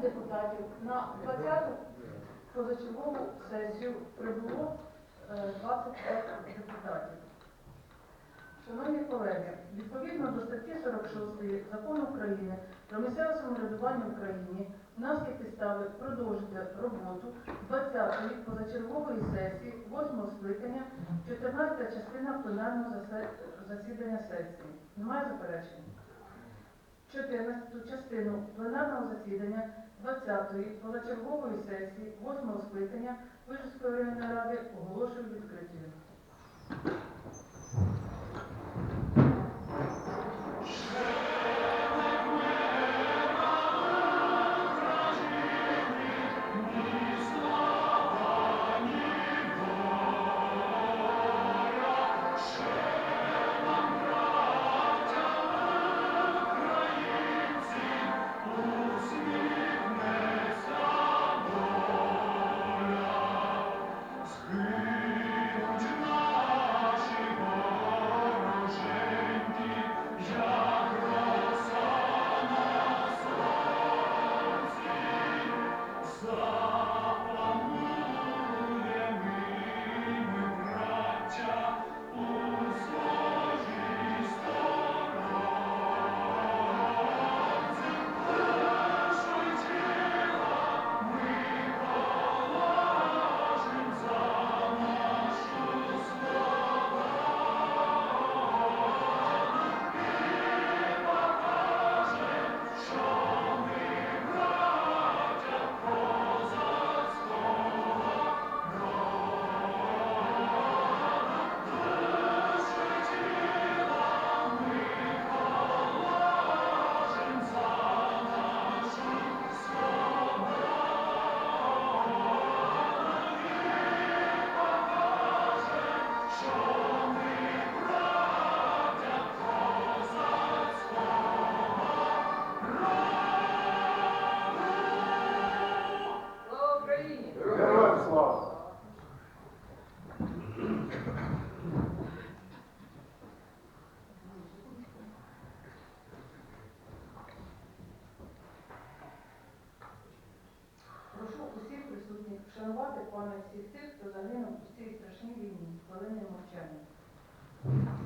депутатів на 20-ту позачергову сесію прибуло е, 25 депутатів. Шановні колеги, відповідно до статті 46 Закону України про місцеве самоврядування в Україні, у підстави продовжити роботу 20-ї позачергової сесії 8 скликання, 14 частина пленарного засідання сесії. Немає заперечень? 14 частину пленарного засідання 20-ї позачергової сесії 8 скликання Вижівської районної ради оголошую відкритою. Вшанувати пам'ять всіх тих, хто загинув у цій страшній війні, хвилини мовчання.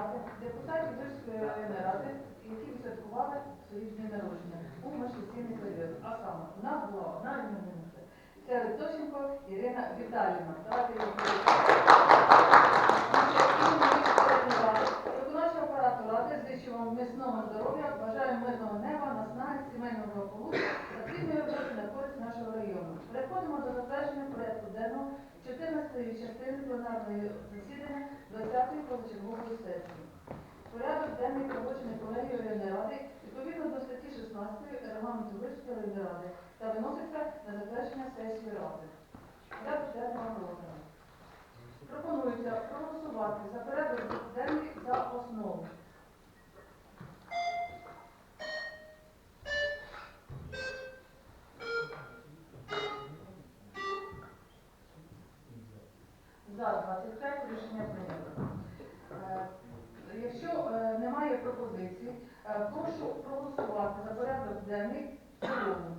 Хочеться депутатів районної ради, які відсвяткували свої дні народження у міжсесійний період. А саме, у нас була одна іменинниця. Це Ритошенко Ірина Віталіївна. Давайте її апарату ради вам міцного здоров'я, бажаю мирного неба, наснаги, сімейного благополуччя та плідної роботи на користь нашого району. Переходимо до затвердження порядку денного 14-ї частини пленарної засідання 20-ї позачергової сесії. Порядок денний пробочений колегією ради відповідно до статті 16 регламенту Вищої ради та виноситься на затвердження сесії ради. Порядок денного розгляду. Пропонується проголосувати за порядок денний за основу. За прошу проголосувати за порядок денний в цілому.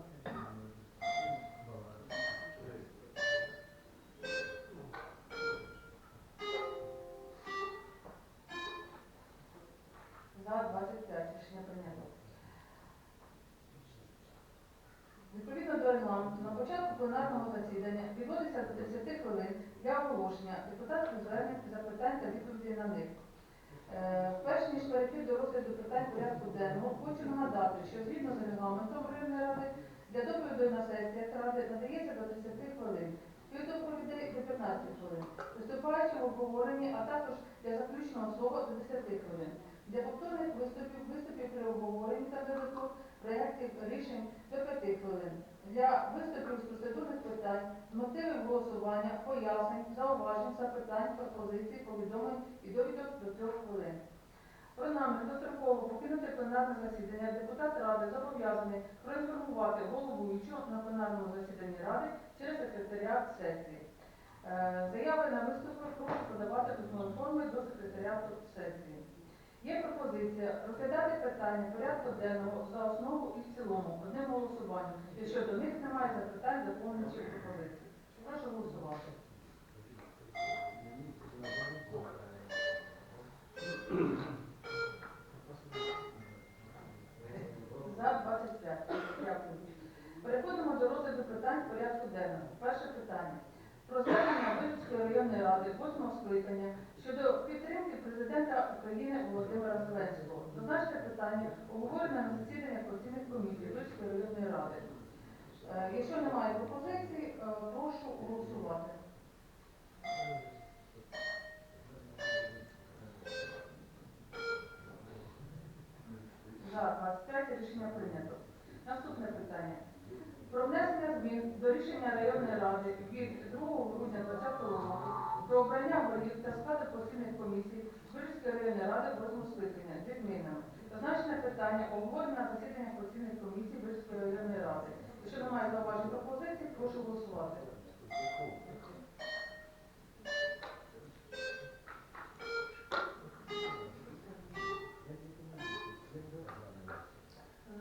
За 25 рішення прийнято. Відповідно до регламенту на початку пленарного засідання відводиться до 10 хвилин для оголошення депутатських звернень, запитань та відповідей на них. Е, Перш ніж перейти до розгляду питань порядку денного, хочу нагадати, що згідно з регламентом районної ради для доповідей на сесіях ради надається до 10 хвилин. Співдоповідей до 15 хвилин. Виступаючи в обговоренні, а також для заключного слова до 10 хвилин. Для повторних виступів, виступів при обговоренні та додаток проєктів рішень до 5 хвилин. Для виступів з процедурних питань, мотивів голосування, пояснень, зауважень, запитань, пропозицій, повідомлень і довідок до 3 хвилин. Про намір достроково покинути пленарне засідання депутат Ради зобов'язаний проінформувати головуючого на пленарному засіданні Ради через секретаріат сесії. Е, Заяви на виступи прошу подавати письмовою формою до секретаріату сесії. Є пропозиція розглядати питання порядку денного за основу і в цілому одним голосуванням, якщо до них немає запитань, доповнень чи пропозицій. Прошу голосувати. За 25. Дякую. Переходимо до розгляду питань порядку денного. Перше питання. Про звернення Виборської районної ради 8 скликання України Володимира Зеленського. Зазначте питання обговорено на засіданнях постійних комісій Виборської районної ради. Е, Якщо немає пропозицій, е, прошу голосувати. За 25 рішення прийнято. Наступне питання. Про внесення змін до рішення районної ради від 2 грудня 2020 року про обрання голів та складу постійних комісій Вирівської районної ради 8 скликання зі змінами. Зазначене питання обговорено на засіданнях постійних комісій Вирівської районної ради. Якщо немає зауважень пропозицій, прошу голосувати.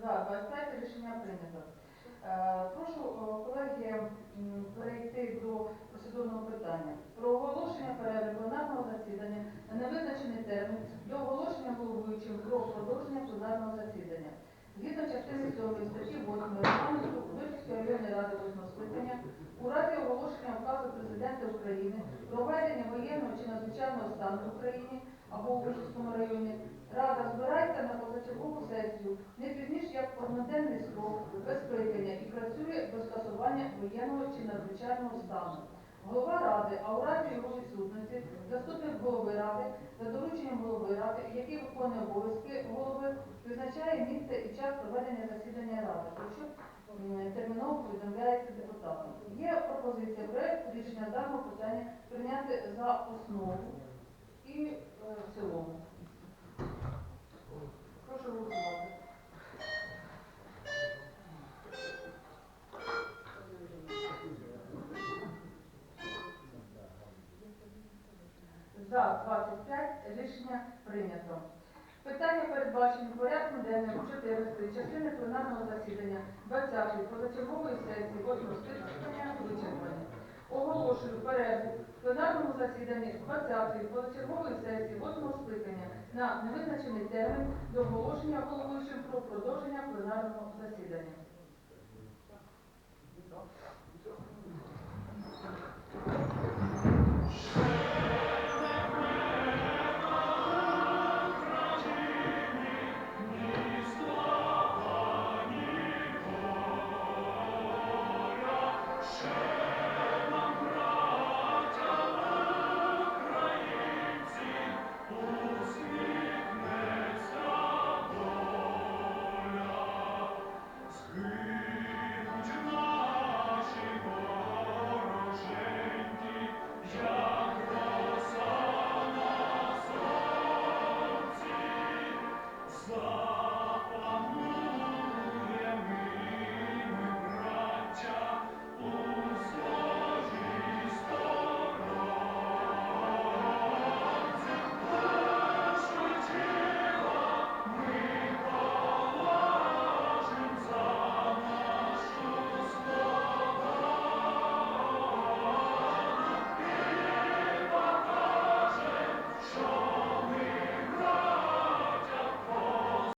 За 25 рішення прийнято. Е, Прошу, е, колеги, м, перейти до процедурного питання. Про оголошення перерви пленарного засідання на невизначений термін до оголошення головуючим про продовження пленарного засідання. Згідно частини 7 статті 8 регламенту Вишівської районної ради 8 скликання у разі оголошення указу президента України про введення воєнного чи надзвичайного стану в Україні або у Вишівському районі Рада збирається на позачергову сесію не пізніше як одноденний строк без скликання і працює до скасування воєнного чи надзвичайного стану. Голова ради, а у разі його відсутності, заступник голови ради за дорученням голови ради, який виконує обов'язки голови, визначає місце і час проведення засідання ради, про що терміново повідомляється депутатам. Є пропозиція проект рішення даного питання прийняти за основу і е, в цілому. Прошу голосувати. За 25 рішення прийнято. Питання передбачені порядком денним 14 частини пленарного засідання 20-ї позачергової сесії 8 скликання вичерпані. Оголошую перерву пленарному засіданні 20-ї позачергової сесії 8 скликання на невизначений термін до оголошення головуючим про продовження пленарного засідання.